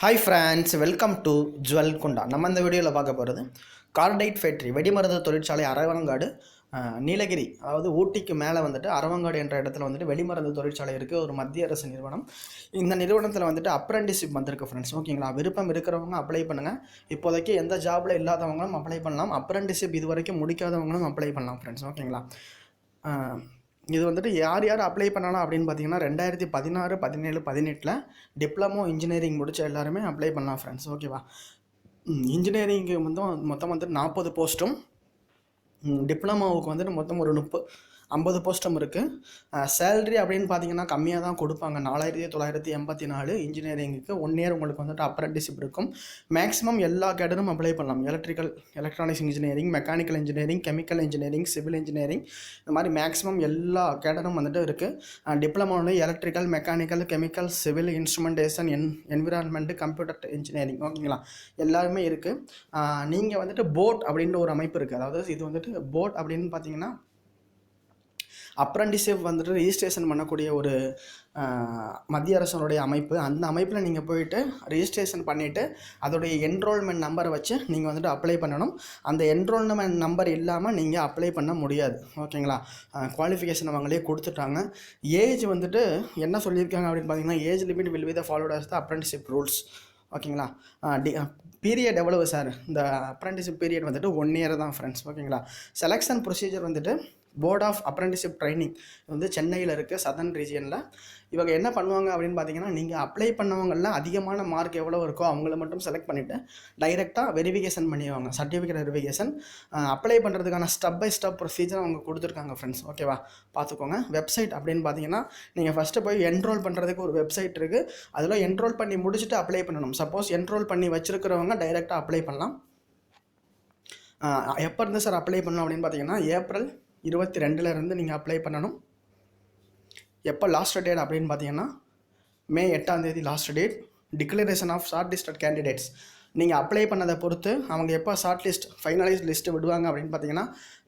Hi friends welcome to jewel குண்டா நம்ம இந்த வீடியோவில் பார்க்க போகிறது கார்டைட் ஃபேக்ட்ரி வெடிமருந்து தொழிற்சாலை அரவங்காடு நீலகிரி அதாவது ஊட்டிக்கு மேலே வந்துட்டு அரவங்காடு என்ற இடத்துல வந்துட்டு வெடிமருந்து தொழிற்சாலை இருக்குது ஒரு மத்திய அரசு நிறுவனம். இந்த நிறுவனத்தில் வந்துட்டு அப்ரெண்டிஸ்ஷிப் வந்திருக்கு ஃப்ரெண்ட்ஸ் ஓகேங்களா விருப்பம் இருக்கிறவங்க அப்ளை பண்ணுங்கள் இப்போதைக்கு எந்த ஜாபில் இல்லாதவங்களும் அப்ளை பண்ணலாம். அப்ரெண்டிஸ்ஷிப் இது வரைக்கும் முடிக்காதவங்களும் அப்ளை பண்ணலாம் ஃப்ரெண்ட்ஸ் ஓகேங்களா இது வந்துட்டு யார் யார் அப்ளை பண்ணலாம் அப்படின்னு பார்த்தீங்கன்னா ரெண்டாயிரத்தி பதினாறு பதினேழு பதினெட்டில் டிப்ளமோ இன்ஜினியரிங் முடித்த எல்லாருமே அப்ளை பண்ணலாம் ஃப்ரெண்ட்ஸ் ஓகேவா இன்ஜினியரிங்கு வந்து மொத்தம் வந்துட்டு நாற்பது போஸ்ட்டும் டிப்ளமோவுக்கு வந்துட்டு மொத்தம் ஒரு முப்பது ஐம்பது போஸ்டம் இருக்குது சேல்ரி அப்படின்னு பார்த்தீங்கன்னா கம்மியாக தான் கொடுப்பாங்க. நாலாயிரத்தி தொள்ளாயிரத்தி எண்பத்தி நாலு இன்ஜினியரிங்குக்கு ஒன் இயர் உங்களுக்கு வந்துட்டு அப்ரண்டிஷிப் இருக்கும். மேக்ஸிமம் எல்லா கேடரும் அப்ளை பண்ணலாம். Electrical electronics engineering mechanical engineering chemical engineering civil engineering இந்த மாதிரி மேக்ஸிமம் எல்லா கேடரும் வந்துட்டு இருக்குது டிப்ளமோவில் electrical mechanical chemical civil instrumentation என் என்விரான்மெண்ட்டு கம்ப்யூட்டர் இன்ஜினியரிங் ஓகேங்களா எல்லாருமே இருக்குது நீங்கள் வந்துட்டு போட் அப்படின்ற ஒரு அமைப்பு இருக்குது அதாவது இது வந்துட்டு போட் அப்படின்னு பார்த்தீங்கன்னா அப்ரண்டிஸ்ஷிப் வந்துட்டு ரிஜிஸ்ட்ரேஷன் பண்ணக்கூடிய ஒரு மத்திய அரசனுடைய அமைப்பு. அந்த அமைப்பில் நீங்கள் போயிட்டு ரிஜிஸ்ட்ரேஷன் பண்ணிவிட்டு அதோடைய என்ரோல்மெண்ட் நம்பரை வச்சு நீங்கள் வந்துட்டு அப்ளை பண்ணணும். அந்த என்ரோல்மெண்ட் நம்பர் இல்லாமல் நீங்கள் அப்ளை பண்ண முடியாது. ஓகேங்களா குவாலிஃபிகேஷன் அவங்களே கொடுத்துட்டாங்க. ஏஜ் வந்துட்டு என்ன சொல்லியிருக்காங்க அப்படின்னு பார்த்தீங்கன்னா age limit will be the followed as the apprenticeship rules ஓகேங்களா டி பீரியட் எவ்வளவு சார் இந்த அப்ரண்டிஷிப் பீரியட் வந்துட்டு ஒன் இயர் தான் ஃப்ரெண்ட்ஸ் ஓகேங்களா செலெக்ஷன் ப்ரொசீஜர் வந்துட்டு போர்ட் ஆஃப் அப்ரெண்டிஷிப் ட்ரைனிங் வந்து சென்னையில் இருக்குது சதர்ன் ரீஜியனில் இவங்க என்ன பண்ணுவாங்க அப்படின்னு பார்த்தீங்கன்னா நீங்கள் அப்ளை பண்ணவங்களில் அதிகமான மார்க் எவ்வளோ இருக்கோ அவங்கள மட்டும் செலக்ட் பண்ணிவிட்டு டைரெக்டாக வெரிஃபிகேஷன் பண்ணிடுவாங்க. சர்டிஃபிகேட் வெரிஃபிகேஷன் அப்ளை பண்ணுறதுக்கான ஸ்டெப் பை ஸ்டெப் ப்ரொசீஜர் அவங்க கொடுத்துருக்காங்க ஃப்ரெண்ட்ஸ் ஓகேவா பார்த்துக்கோங்க வெப்சைட் அப்படின்னு பார்த்தீங்கன்னா நீங்கள் ஃபஸ்ட்டு போய் என்ரோல் பண்ணுறதுக்கு ஒரு வெப்சைட் இருக்குது அதில் என்ரோல் பண்ணி முடிச்சுட்டு அப்ளை பண்ணணும். சப்போஸ் என்ரோல் பண்ணி வச்சுருக்கிறவங்க டைரெக்டாக அப்ளை பண்ணலாம். எப்போ இருந்து சார் அப்ளை பண்ணணும் அப்படின்னு பார்த்தீங்கன்னா ஏப்ரல் இருபத்தி ரெண்டுலேருந்து நீங்கள் அப்ளை பண்ணணும். எப்போ லாஸ்ட் டேட் அப்படின்னு பார்த்தீங்கன்னா மே எட்டாம் தேதி last date declaration of short listed candidates நீங்கள் அப்ளை பண்ணதை பொறுத்து அவங்க எப்போ ஷார்ட் லிஸ்ட் ஃபைனலைஸ் லிஸ்ட்டு விடுவாங்க அப்படின்னு பார்த்தீங்கன்னா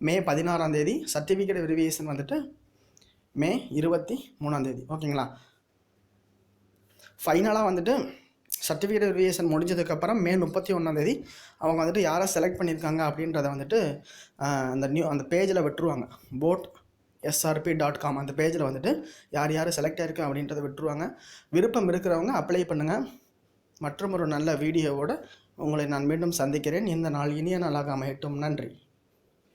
மே பதினாறாம் தேதி சர்டிஃபிகேட் வெரிஃபிகேஷன் வந்துட்டு மே இருபத்தி மூணாம் தேதி. ஓகேங்களா? ஃபைனலாக வந்துட்டு சர்டிஃபிகேட் வெரிஃபிகேஷன் முடிஞ்சதுக்கப்புறம் மே முப்பத்தி ஒன்றாந்தேதி அவங்க வந்துட்டு யாரை செலக்ட் பண்ணியிருக்காங்க அப்படின்றத வந்துட்டு அந்த நியூ அந்த பேஜில் விட்டுருவாங்க. போட் எஸ்ஆர்பி டாட் காம் அந்த பேஜில் வந்துட்டு யார் யார் செலக்ட் ஆயிருக்கு அப்படின்றத விட்டுருவாங்க. விருப்பம் இருக்கிறவங்க அப்ளை பண்ணுங்கள் மற்றும் ஒரு நல்ல வீடியோவோடு உங்களை நான் மீண்டும் சந்திக்கிறேன். இந்த நாள் இனிய நாளாக அமையட்டும். நன்றி.